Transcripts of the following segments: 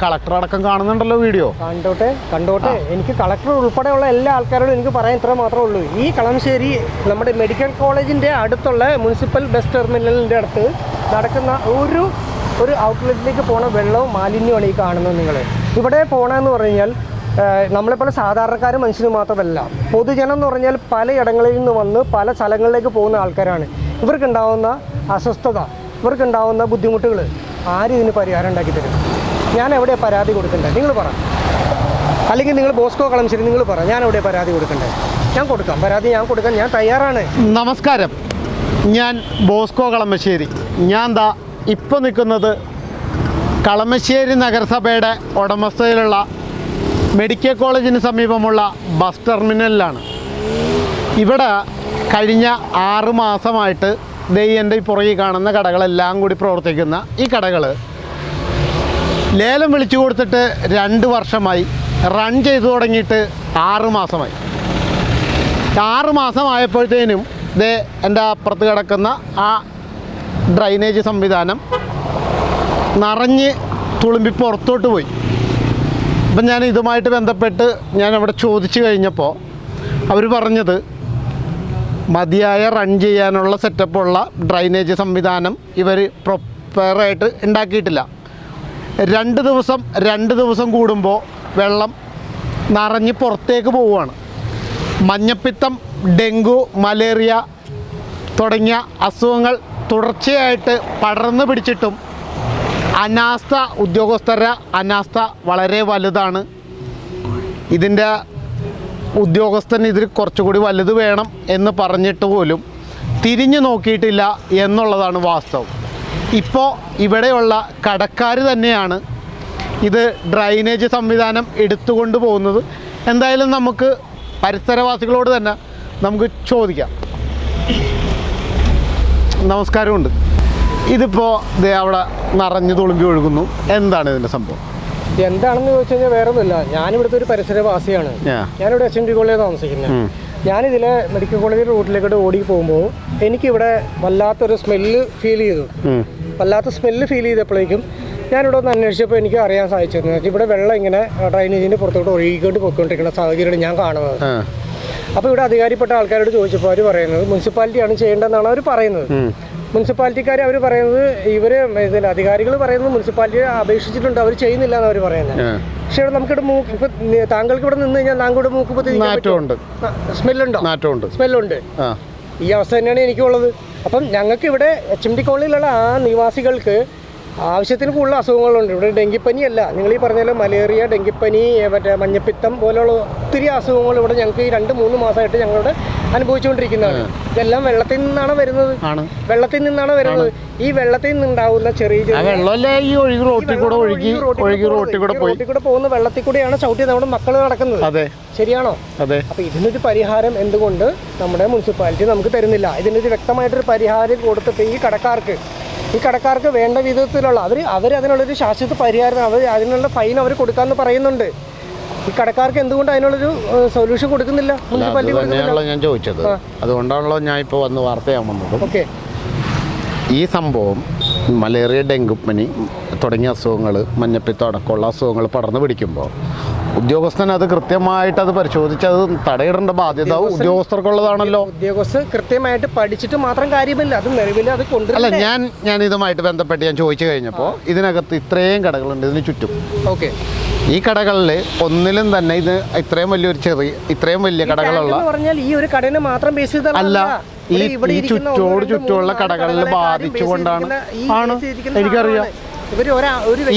Collector അടക്കം കാണുന്നുണ്ടല്ലോ video. കണ്ടോട്ടെ കണ്ടോട്ടെ. എനിക്ക് കളക്ടർ ഉൾപ്പെടെയുള്ള എല്ലാ ആൾക്കാരോടും എനിക്ക് പറയാൻ ഇത്ര മാത്രമേ ഉള്ളൂ. ഈ കളമശ്ശേരി നമ്മുടെ മെഡിക്കൽ കോളേജിന്റെ അടുത്തുള്ള മുനിസിപ്പൽ ബസ് ടെർമിനലിന്റെ അടുത്ത് നടക്കുന്ന ഒരു ഒരു ഔട്ട്ലെറ്റിലേക്ക് പോണ വെള്ളവും മാലിന്യമാണ് ഈ കാണുന്നത് നിങ്ങൾ ഇവിടെ പോകണമെന്ന് പറഞ്ഞു കഴിഞ്ഞാൽ നമ്മളെപ്പോലെ സാധാരണക്കാർ മനുഷ്യന് മാത്രമല്ല. പൊതുജനം എന്ന് പറഞ്ഞാൽ പലയിടങ്ങളിൽ നിന്ന് വന്ന് പല സ്ഥലങ്ങളിലേക്ക് പോകുന്ന ആൾക്കാരാണ്. ഇവർക്കുണ്ടാവുന്ന അസ്വസ്ഥത ഇവർക്കുണ്ടാവുന്ന ബുദ്ധിമുട്ടുകൾ ആരും ഇതിന് പരിഹാരം ഉണ്ടാക്കി തരും? ഞാൻ എവിടെ പരാതി കൊടുക്കണ്ടേ? നിങ്ങൾ പറ. അല്ലെങ്കിൽ നിങ്ങൾ ബോസ്കോ കളംശ്ശേരി നിങ്ങൾ പറ. ഞാൻ എവിടെ പരാതി കൊടുക്കണ്ടേ? ഞാൻ കൊടുക്കാം. പരാതി ഞാൻ കൊടുക്കാൻ ഞാൻ തയ്യാറാണ്. നമസ്കാരം. ഞാൻ ബോസ്കോ കളമശ്ശേരി. ഞാൻ ദാ ഇപ്പോൾ നിൽക്കുന്നത് കളമശ്ശേരി നഗരസഭയുടെ ഉടമസ്ഥയിലുള്ള മെഡിക്കൽ കോളേജിന് സമീപമുള്ള ബസ് ടെർമിനലിലാണ്. ഇവിടെ കഴിഞ്ഞ ആറ് മാസമായിട്ട് ദൈ എന്റെ പുറകിൽ കാണുന്ന കടകളെല്ലാം കൂടി പ്രവർത്തിക്കുന്ന ഈ കടകൾ ലേലം വിളിച്ചു കൊടുത്തിട്ട് രണ്ട് വർഷമായി. റൺ ചെയ്തു തുടങ്ങിയിട്ട് ആറ് മാസമായി. ദേ എന്റെ അപ്പുറത്ത് കിടക്കുന്ന ആ ഡ്രൈനേജ് സംവിധാനം നിറഞ്ഞ് തുളുമ്പി പുറത്തോട്ട് പോയി. അപ്പം ഞാൻ ഇതുമായിട്ട് ബന്ധപ്പെട്ട് ഞാൻ അവിടെ ചോദിച്ചു കഴിഞ്ഞപ്പോൾ അവർ പറഞ്ഞത് മതിയായ റൺ ചെയ്യാനുള്ള സെറ്റപ്പുള്ള ഡ്രൈനേജ് സംവിധാനം ഇവർ പ്രൊപ്പറായിട്ട് ഉണ്ടാക്കിയിട്ടില്ല. രണ്ട് ദിവസം രണ്ട് ദിവസം കൂടുമ്പോൾ വെള്ളം നിറഞ്ഞ് പുറത്തേക്ക് പോവുകയാണ്. മഞ്ഞപ്പിത്തം ഡെങ്കു മലേറിയ തുടങ്ങിയ അസുഖങ്ങൾ തുടർച്ചയായിട്ട് പടർന്നു പിടിച്ചിട്ടും അനാസ്ഥ ഉദ്യോഗസ്ഥരുടെ അനാസ്ഥ വളരെ വലുതാണ്. ഇതിന്റെ ഉദ്യോഗസ്ഥൻ ഇതിൽ കുറച്ചുകൂടി വലുത് വേണം എന്ന് പറഞ്ഞിട്ട് പോലും തിരിഞ്ഞു നോക്കിയിട്ടില്ല എന്നുള്ളതാണ് വാസ്തവം. ഇപ്പോൾ ഇവിടെയുള്ള കടക്കാർ തന്നെയാണ് ഇത് ഡ്രൈനേജ് സംവിധാനം എടുത്തുകൊണ്ട് പോകുന്നത്. എന്തായാലും നമുക്ക് പരിസരവാസികളോട് തന്നെ നമുക്ക് ചോദിക്കാം. നമസ്കാരമുണ്ട്. ഇതിപ്പോൾ ദേ അവിടെ നിറഞ്ഞു തുളുമ്പി ഒഴുകുന്നു. എന്താണ് ഇതിന്റെ സംഭവം? എന്താണെന്ന് ചോദിച്ചു കഴിഞ്ഞാൽ വേറെ ഒന്നുമില്ല ഞാനിവിടുത്തെ ഒരു പരിസരവാസിയാണ്. ഞാനിവിടെ എസ് എൻ ഡി കോളേജ് താമസിക്കുന്നത്. ഞാനിതിലെ മെഡിക്കൽ കോളേജ് റൂട്ടിലേക്കോട്ട് ഓടി പോകുമ്പോൾ എനിക്കിവിടെ വല്ലാത്തൊരു സ്മെല്ല് ഫീൽ ചെയ്തു. വല്ലാത്ത സ്മെല്ല് ഫീൽ ചെയ്തപ്പോഴേക്കും ഞാനിവിടെ ഒന്ന് അന്വേഷിച്ചപ്പോൾ എനിക്ക് അറിയാൻ സാധിച്ചിരുന്നു. ഇവിടെ വെള്ളം ഇങ്ങനെ ഡ്രൈനേജിന്റെ പുറത്തോട്ട് ഒഴുകിക്കൊണ്ട് പോയിക്കൊണ്ടിരിക്കുന്ന സാഹചര്യമാണ് ഞാൻ കാണുന്നത്. അപ്പോൾ ഇവിടെ അധികാരിപ്പെട്ട ആൾക്കാരോട് ചോദിച്ചപ്പോൾ അവർ പറയുന്നത് മുനിസിപ്പാലിറ്റിയാണ് ചെയ്യേണ്ടതെന്നാണ് അവർ പറയുന്നത്. മുനിസിപ്പാലിറ്റിക്കാർ അവർ പറയുന്നത് ഇതിൽ അധികാരികൾ പറയുന്നത് മുനിസിപ്പാലിറ്റി അപേക്ഷിച്ചിട്ടുണ്ട്. അവർ ചെയ്യുന്നില്ല എന്ന് അവർ പറയുന്നത് പക്ഷെ ഇവിടെ നമുക്കിവിടെ മൂക്ക് ഇപ്പൊ താങ്കൾക്ക് ഇവിടെ നിന്ന് കഴിഞ്ഞാൽ താങ്കളുടെ മൂക്ക് സ്മെല്ലുണ്ടോ? നാറ്റമുണ്ട്. സ്മെല്ലുണ്ട്. ഈ അവസ്ഥ തന്നെയാണ് എനിക്കുള്ളത്. അപ്പം ഞങ്ങൾക്ക് ഇവിടെ എച്ച് എം ഡി കോളനിയിലുള്ള ആ നിവാസികൾക്ക് ആവശ്യത്തിന് കൂടുതൽ അസുഖങ്ങളുണ്ട്. ഇവിടെ ഡെങ്കിപ്പനിയല്ല. നിങ്ങൾ ഈ പറഞ്ഞ മലേറിയ ഡെങ്കിപ്പനി മറ്റേ മഞ്ഞപ്പിത്തം പോലെയുള്ള ഒത്തിരി അസുഖങ്ങൾ ഇവിടെ ഞങ്ങൾക്ക് ഈ രണ്ട് മൂന്ന് മാസമായിട്ട് ഞങ്ങളുടെ അനുഭവിച്ചുകൊണ്ടിരിക്കുന്നതാണ്. ഇതെല്ലാം വെള്ളത്തിൽ നിന്നാണ് വരുന്നത്. വെള്ളത്തിൽ നിന്നാണ് വരുന്നത്. ഈ വെള്ളത്തിൽ നിന്നുണ്ടാവുന്ന ചെറിയ ചെറിയ ഈ ഒഴുകി റോട്ടിൽ കൂടെ ഒഴുകി ഒഴുകി റോട്ടിൽ കൂടെ പോയി. റോട്ടിൽ കൂടെ പോകുന്ന വെള്ളത്തിൽ കൂടെയാണ് ചവിട്ടി നമ്മുടെ മക്കൾ നടക്കുന്നത്. അതെ. ശരിയാണോ? അതെ. അപ്പോൾ ഇതിനൊരു പരിഹാരം എന്തുകൊണ്ട് നമ്മുടെ മുനിസിപ്പാലിറ്റി നമുക്ക് തരുന്നില്ല. ഇതിനൊരു വ്യക്തമായിട്ടൊരു പരിഹാരം കൊടുത്തിട്ട് ഈ കടക്കാർക്ക് ഈ കടക്കാർക്ക് വേണ്ട വിധത്തിലുള്ള അവർ അവർ അതിനുള്ളൊരു ശാശ്വത പരിഹാരം അവർ അതിനുള്ള ഫൈൻ അവർ കൊടുക്കാമെന്ന് പറയുന്നുണ്ട്. ഈ കടക്കാർക്ക് എന്തുകൊണ്ട് അതിനുള്ളൊരു സൊല്യൂഷൻ കൊടുക്കുന്നില്ല? മുനിസിപ്പാലിറ്റി തന്നെയാണല്ലോ ഞാൻ ചോദിച്ചത്. അതുകൊണ്ടാണല്ലോ ഞാൻ ഇപ്പോൾ വന്ന് വാർത്ത വന്നത്. ഓക്കെ. ഈ സംഭവം മലേറിയ ഡെങ്കുപ്പനി തുടങ്ങിയ അസുഖങ്ങൾ മഞ്ഞപ്പിത്തം അടക്കമുള്ള അസുഖങ്ങൾ പടർന്നു പിടിക്കുമ്പോൾ ഉദ്യോഗസ്ഥൻ അത് കൃത്യമായിട്ട് അത് പരിശോധിച്ച് അത് തടയിടേണ്ട ബാധ്യത ഉദ്യോഗസ്ഥർക്കുള്ളതാണല്ലോ. ഉദ്യോഗസ്ഥർ കൃത്യമായിട്ട് പഠിച്ചിട്ട് മാത്രം കാര്യമില്ല. അത് നിലവിൽ അത് അല്ല ഞാൻ ഞാൻ ഇതുമായിട്ട് ബന്ധപ്പെട്ട് ഞാൻ ചോദിച്ചു കഴിഞ്ഞപ്പോൾ ഇതിനകത്ത് ഇത്രയും കടകളുണ്ട് ഇതിന് ചുറ്റും. ഓക്കെ. ഈ കടകളിൽ ഒന്നിലും തന്നെ ഇത് ഇത്രയും വലിയൊരു ചെറിയ ഇത്രയും വലിയ കടകളുള്ള പറഞ്ഞാൽ ഈ ഒരു കടനെ മാത്രം ബേസ് അല്ല ഈ ഈ ചുറ്റോട് ചുറ്റുമുള്ള കടകളിൽ ബാധിച്ചുകൊണ്ടാണ് ആണ്. എനിക്കറിയാം.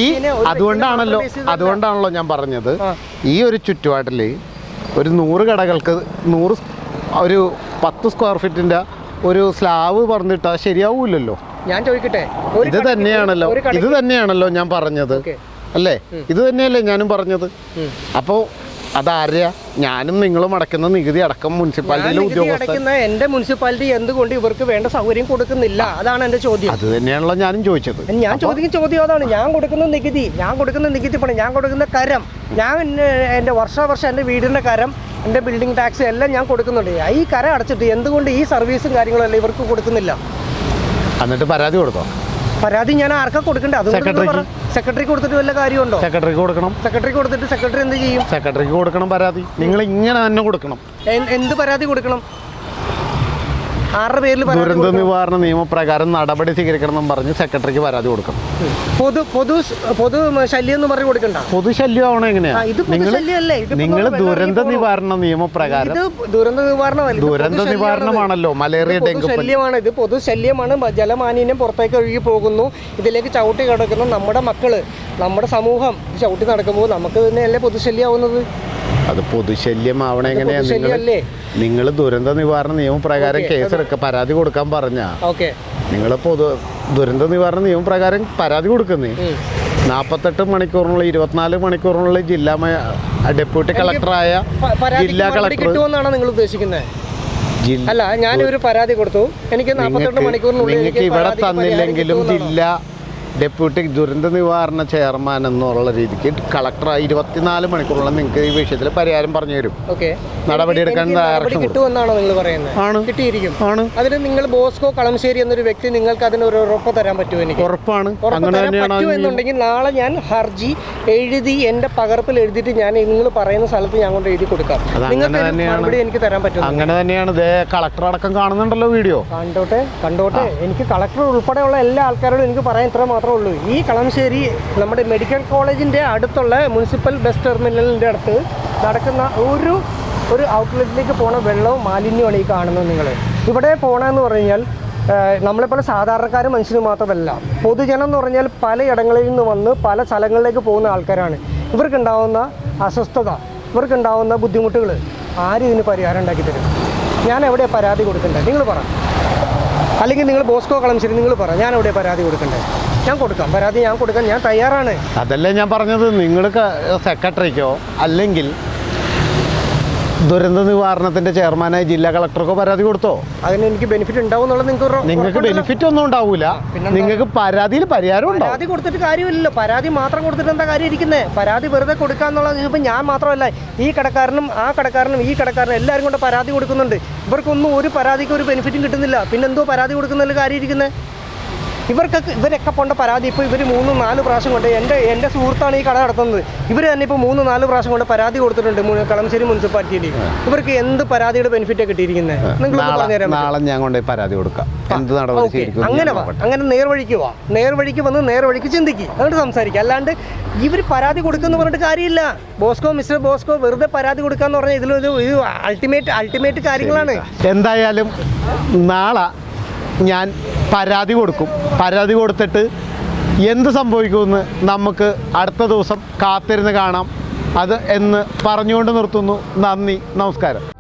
ഈ അതുകൊണ്ടാണല്ലോ അതുകൊണ്ടാണല്ലോ ഞാൻ പറഞ്ഞത്. ഈ ഒരു ചുറ്റുപാട്ടിൽ ഒരു നൂറ് കടകൾക്ക് നൂറ് ഒരു പത്ത് സ്ക്വയർ ഫീറ്റിന്റെ ഒരു സ്ലാവ് പറഞ്ഞിട്ടാ ശരിയാവൂലല്ലോ ഞാൻ ചോദിക്കട്ടെ? ഇത് തന്നെയാണല്ലോ. ഇത് തന്നെയാണല്ലോ ഞാൻ പറഞ്ഞത്. അല്ലേ? ഇത് തന്നെയല്ലേ ഞാനും പറഞ്ഞത്. അപ്പോൾ അതാരെയാ ഞാനും നിങ്ങളും അടക്കുന്ന നികുതി അടക്കം മുനിസിപ്പാലിറ്റിയിലെ ഉദ്യോഗസ്ഥ എന്റെ മുനിസിപ്പാലിറ്റി എന്തുകൊണ്ട് ഇവർക്ക് വേണ്ട സൗകര്യം കൊടുക്കുന്നില്ല? അതാണ് എന്റെ ചോദ്യം. അത് തന്നെയാണല്ലോ ഞാനും ചോദിച്ചത്. ഞാൻ ചോദിക്കുന്ന ചോദ്യം അതാണ്. ഞാൻ കൊടുക്കുന്ന നികുതി ഞാൻ കൊടുക്കുന്ന നികുതി പണം ഞാൻ കൊടുക്കുന്ന കരം ഞാൻ എന്റെ വർഷാവർഷം എന്റെ വീടിന്റെ കരം എന്റെ ബിൽഡിംഗ് ടാക്സ് എല്ലാം ഞാൻ കൊടുക്കുന്നുണ്ട്. ഈ കരം അടച്ചിട്ട് എന്തുകൊണ്ട് ഈ സർവീസും കാര്യങ്ങളും എല്ലാം ഇവർക്ക് കൊടുക്കുന്നില്ല? എന്നിട്ട് പരാതി കൊടുത്തോ? പരാതി ഞാൻ ആർക്കാ കൊടുക്കണ്ടേ? അത് സെക്രട്ടറിക്ക്. സെക്രട്ടറി കൊടുത്തിട്ട് വല്ല കാര്യമുണ്ടോ? സെക്രട്ടറി കൊടുക്കണം. സെക്രട്ടറി കൊടുത്തിട്ട് സെക്രട്ടറി എന്ത് ചെയ്യും? സെക്രട്ടറിക്ക് കൊടുക്കണം പരാതി. നിങ്ങൾ ഇങ്ങനെ തന്നെ കൊടുക്കണം. എന്ത് പരാതി കൊടുക്കണം? ആരുടെ പേരിൽ ദുരന്ത നിവാരണ നിയമപ്രകാരം നടപടി സ്വീകരിക്കണം പറഞ്ഞ് സെക്രട്ടറിക്ക് പരാതി കൊടുക്കണം പൊതു പൊതു പൊതു ശല്യം എന്ന് പറഞ്ഞു കൊടുക്കണ്ട? പൊതുശല്യം ആവണം എങ്ങനെയാ? നിങ്ങൾ ദുരന്ത നിവാരണ നിയമപ്രകാരം ദുരന്ത നിവാരണമല്ല ദുരന്ത നിവാരണമാണല്ലോ മലേറിയ ഡെങ്കു ശല്യമാണ് ഇത് പൊതു ശല്യമാണ് ജലമാലിന്യം പുറത്തേക്ക് ഒഴുകി പോകുന്നു ഇതിലേക്ക് ചവിട്ടി കിടക്കുന്ന നമ്മുടെ മക്കൾ നമ്മുടെ സമൂഹം. ചവിട്ടി നടക്കുമ്പോൾ നമുക്ക് തന്നെയല്ലേ പൊതുശല്യമാവുന്നത് അത് പൊതുശല്യം ആവണെങ്ങനെയാ നിങ്ങൾ നിങ്ങൾ ദുരന്ത നിവാരണ നിയമപ്രകാരം കേസ് കേസെടുക്ക പരാതി കൊടുക്കാൻ പറഞ്ഞ. ഓക്കെ നിങ്ങൾ പൊതു ദുരന്ത നിവാരണ നിയമപ്രകാരം പരാതി കൊടുക്കുന്നേ. നാൽപ്പത്തെട്ട് മണിക്കൂറിനുള്ള ഇരുപത്തിനാല് മണിക്കൂറിനുള്ള ജില്ലാ ഡെപ്യൂട്ടി കളക്ടറായ ജില്ലാ കളക്ടർ കിട്ടുമെന്നാണ് നിങ്ങൾ ഉദ്ദേശിക്കുന്നത് അല്ല ഞാനൊരു പരാതി കൊടുത്തു. എനിക്ക് നാൽപ്പത്തെട്ട് മണിക്കൂറിനുള്ളിൽ ഇവിടെ തന്നില്ലെങ്കിലും ജില്ലാ ഡെപ്യൂട്ടി ദുരന്ത നിവാരണ ചെയർമാൻ എന്നുള്ള രീതിക്ക് കളക്ടർ ഇരുപത്തിനാല് മണിക്കൂറോളം നിങ്ങൾക്ക് ഈ വിഷയത്തിൽ പരിഹാരം പറഞ്ഞു തരും. ഓക്കെ. നടപടിയെടുക്കാൻ കൊടുക്കും. കിട്ടുമെന്നാണോ നിങ്ങൾ പറയുന്നത്? ആണ്. കിട്ടിയിരിക്കും. ആണ്. അതിന് നിങ്ങൾ ബോസ്കോ കളമശ്ശേരി എന്നൊരു വ്യക്തി നിങ്ങൾക്ക് അതിന് ഒരു ഉറപ്പ് തരാൻ പറ്റുമോ എനിക്ക്? ഉറപ്പാണ്. ഉറപ്പ് അങ്ങനെ തരാൻ തന്നെയാണ് പറ്റുമോ ആ നിയമം. എന്നുണ്ടെങ്കിൽ നാളെ ഞാൻ ഹർജി എഴുതി എന്റെ പകർപ്പിൽ എഴുതിയിട്ട് ഞാൻ നിങ്ങൾ പറയുന്ന സ്ഥലത്ത് ഞാൻ കൊണ്ട് എഴുതി കൊടുക്കാം. നിങ്ങൾക്ക്. മറുപടി എനിക്ക് തരാൻ പറ്റും അങ്ങനെ തന്നെയാണ്. കളക്ടർ അടക്കം കാണുന്നുണ്ടല്ലോ വീഡിയോ. കണ്ടോട്ടെ കണ്ടോട്ടെ. എനിക്ക് കളക്ടർ ഉൾപ്പെടെയുള്ള എല്ലാ ആൾക്കാരോടും എനിക്ക് പറയാൻ ഇത്ര മാത്രമേ ഉള്ളൂ ഈ കളമശ്ശേരി നമ്മുടെ മെഡിക്കൽ കോളേജിന്റെ അടുത്തുള്ള മുനിസിപ്പൽ ബസ് ടെർമിനലിന്റെ അടുത്ത് നടക്കുന്ന ഒരു ഒരു ഔട്ട്ലെറ്റിലേക്ക് പോണ വെള്ളവും മാലിന്യമാണ് ഈ കാണുന്നത് നിങ്ങൾ. ഇവിടെ പോകണമെന്ന് പറഞ്ഞു കഴിഞ്ഞാൽ നമ്മളെപ്പോലെ സാധാരണക്കാർ മനുഷ്യന് മാത്രമല്ല. പൊതുജനം എന്ന് പറഞ്ഞാൽ പലയിടങ്ങളിൽ നിന്ന് വന്ന് പല സ്ഥലങ്ങളിലേക്ക് പോകുന്ന ആൾക്കാരാണ്. ഇവർക്കുണ്ടാവുന്ന അസ്വസ്ഥത ഇവർക്കുണ്ടാവുന്ന ബുദ്ധിമുട്ടുകൾ ആരും ഇതിന് പരിഹാരം ഉണ്ടാക്കി തരും? ഞാൻ എവിടെ പരാതി കൊടുക്കണ്ടേ നിങ്ങൾ പറ. അല്ലെങ്കിൽ നിങ്ങൾ ബോസ്കോ കളംശ്ശേരി നിങ്ങൾ പറ. ഞാൻ എവിടെ പരാതി കൊടുക്കണ്ടേ ഞാൻ കൊടുക്കാം. പരാതി ഞാൻ കൊടുക്കാൻ ഞാൻ തയ്യാറാണ്. അതല്ലേ ഞാൻ പറഞ്ഞത്. നിങ്ങൾ സെക്രട്ടറിക്കോ അല്ലെങ്കിൽ ദുരന്ത നിവാരണത്തിന്റെ ചെയർമാനായി ജില്ലാ കളക്ടർക്കോ പരാതി കൊടുത്തോ? അതിന് എനിക്ക് ബെനിഫിറ്റ് ഉണ്ടാവും നിങ്ങൾക്ക് നിങ്ങൾക്ക് ബെനിഫിറ്റ് ഒന്നും ഉണ്ടാവൂല? നിങ്ങൾക്ക് പരാതിയിൽ പരിഹാരം ഉണ്ടോ പരാതി കൊടുത്തിട്ട് കാര്യമില്ലല്ലോ. പരാതി മാത്രം കൊടുത്തിട്ട് എന്താ കാര്യം ഇരിക്കുന്നത് പരാതി വെറുതെ കൊടുക്കാന്നുള്ളത് ഇപ്പം ഞാൻ മാത്രമല്ല ഈ കടക്കാരനും ആ കടക്കാരനും ഈ കടക്കാരനും എല്ലാവരും കൊണ്ട് പരാതി കൊടുക്കുന്നുണ്ട്. ഇവർക്കൊന്നും ഒരു പരാതിക്ക് ഒരു ബെനിഫിറ്റും കിട്ടുന്നില്ല. പിന്നെന്തോ പരാതി കൊടുക്കുന്നതിൽ കാര്യം ഇരിക്കുന്നത് ഇവർക്കൊക്കെ ഇവരൊക്കെ കൊണ്ട പരാതി. ഇപ്പോൾ ഇവർ മൂന്ന് നാല് പ്രാവശ്യം കൊണ്ട് എന്റെ എന്റെ സുഹൃത്താണ് ഈ കട നടത്തുന്നത്. ഇവർ തന്നെ ഇപ്പോൾ മൂന്ന് നാല് പ്രാവശ്യം കൊണ്ട് പരാതി കൊടുത്തിട്ടുണ്ട് കളമശ്ശേരി മുനിസിപ്പാലിറ്റിയിൽ ഇവർക്ക് എന്ത് പരാതിയുടെ ബെനിഫിറ്റ് കിട്ടിയിരിക്കുന്നത് നിങ്ങൾ നാളെ നാളെ ഞാൻ കൊണ്ട് പരാതി കൊടുക്കാം. എന്ത് നടപടി അങ്ങനെ വാ. അങ്ങനെ നേർവഴിക്ക് വാ. നേർവഴിക്ക് വന്ന് നേർവഴിക്ക് ചിന്തിക്കുക എന്നിട്ട് സംസാരിക്കുക അല്ലാണ്ട് ഇവർ പരാതി കൊടുക്കുന്ന പറഞ്ഞിട്ട് കാര്യമില്ല. ബോസ്കോ മിസ്റ്റർ ബോസ്കോ വെറുതെ പരാതി കൊടുക്കാന്ന് പറഞ്ഞാൽ ഇതിലൊരു ഇത് അൾട്ടിമേറ്റ് അൾട്ടിമേറ്റ് കാര്യങ്ങളാണ്. എന്തായാലും നാളെ ഞാൻ പരാതി കൊടുക്കും. പരാതി കൊടുത്തിട്ട് എന്ത് സംഭവിക്കുമെന്ന് നമുക്ക് അടുത്ത ദിവസം കാത്തിരുന്ന് കാണാം. അത് എന്ന് പറഞ്ഞുകൊണ്ട് നിർത്തുന്നു. നന്ദി. നമസ്കാരം.